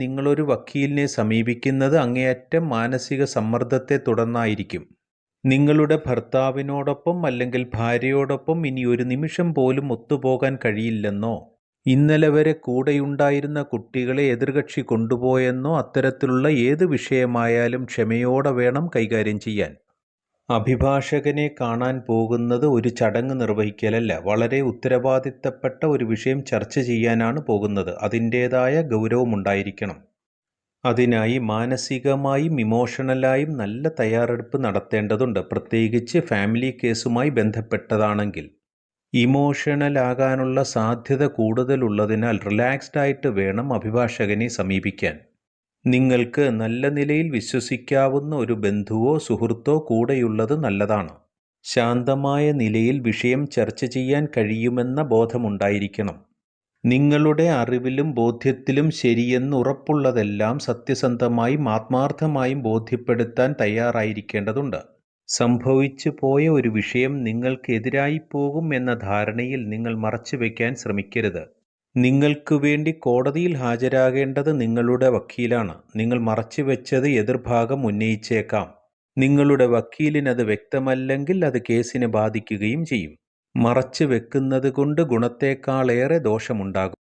നിങ്ങളൊരു വക്കീലിനെ സമീപിക്കുന്നത് അങ്ങേയറ്റം മാനസിക സമ്മർദ്ദത്തെ തുടർന്നായിരിക്കും. നിങ്ങളുടെ ഭർത്താവിനോടൊപ്പം അല്ലെങ്കിൽ ഭാര്യയോടൊപ്പം ഇനി ഒരു നിമിഷം പോലും ഒത്തുപോകാൻ കഴിയില്ലെന്നോ ഇന്നലെ വരെ കൂടെയുണ്ടായിരുന്ന കുട്ടികളെ എതിർകക്ഷി കൊണ്ടുപോയെന്നോ അത്തരത്തിലുള്ള ഏത് വിഷയമായാലും ക്ഷമയോടെ വേണം കൈകാര്യം ചെയ്യാൻ. അഭിഭാഷകനെ കാണാൻ പോകുന്നത് ഒരു ചടങ്ങ് നിർവഹിക്കലല്ല. വളരെ ഉത്തരവാദിത്തപ്പെട്ട ഒരു വിഷയം ചർച്ച ചെയ്യാനാണ് പോകുന്നത്. അതിന്റേതായ ഗൗരവമുണ്ടായിരിക്കണം. അതിനായി മാനസികമായും ഇമോഷണലായും നല്ല തയ്യാറെടുപ്പ് നടത്തേണ്ടതുണ്ട്. പ്രത്യേകിച്ച് ഫാമിലി കേസുമായി ബന്ധപ്പെട്ടതാണെങ്കിൽ. ഇമോഷണലാകാനുള്ള സാധ്യത കൂടുതലുള്ളതിനാൽ റിലാക്സ്ഡ് ആയിട്ട് വേണം അഭിഭാഷകനെ സമീപിക്കാൻ. നിങ്ങൾക്ക് നല്ല നിലയിൽ വിശ്വസിക്കാവുന്ന ഒരു ബന്ധുവോ സുഹൃത്തോ കൂടെയുള്ളത് നല്ലതാണ്. ശാന്തമായ നിലയിൽ വിഷയം ചർച്ച ചെയ്യാൻ കഴിയുമെന്ന ബോധമുണ്ടായിരിക്കണം. നിങ്ങളുടെ അറിവിലും ബോധ്യത്തിലും ശരിയെന്ന് ഉറപ്പുള്ളതെല്ലാം സത്യസന്ധമായും ആത്മാർത്ഥമായും ബോധ്യപ്പെടുത്താൻ തയ്യാറായിരിക്കേണ്ടതുണ്ട്. സംഭവിച്ചു പോയ ഒരു വിഷയം നിങ്ങൾക്ക് എതിരായി പോകും എന്ന ധാരണയിൽ നിങ്ങൾ മറച്ചുവെക്കാൻ ശ്രമിക്കരുത്. നിങ്ങൾക്ക് വേണ്ടി കോടതിയിൽ ഹാജരാകേണ്ടത് നിങ്ങളുടെ വക്കീലാണ്. നിങ്ങൾ മറച്ചു വെച്ചത് എതിർഭാഗം ഉന്നയിച്ചേക്കാം. നിങ്ങളുടെ വക്കീലിനത് വ്യക്തമല്ലെങ്കിൽ അത് കേസിനെ ബാധിക്കുകയും ചെയ്യും. മറച്ചു വെക്കുന്നത് കൊണ്ട് ഗുണത്തേക്കാളേറെ ദോഷമുണ്ടാകും.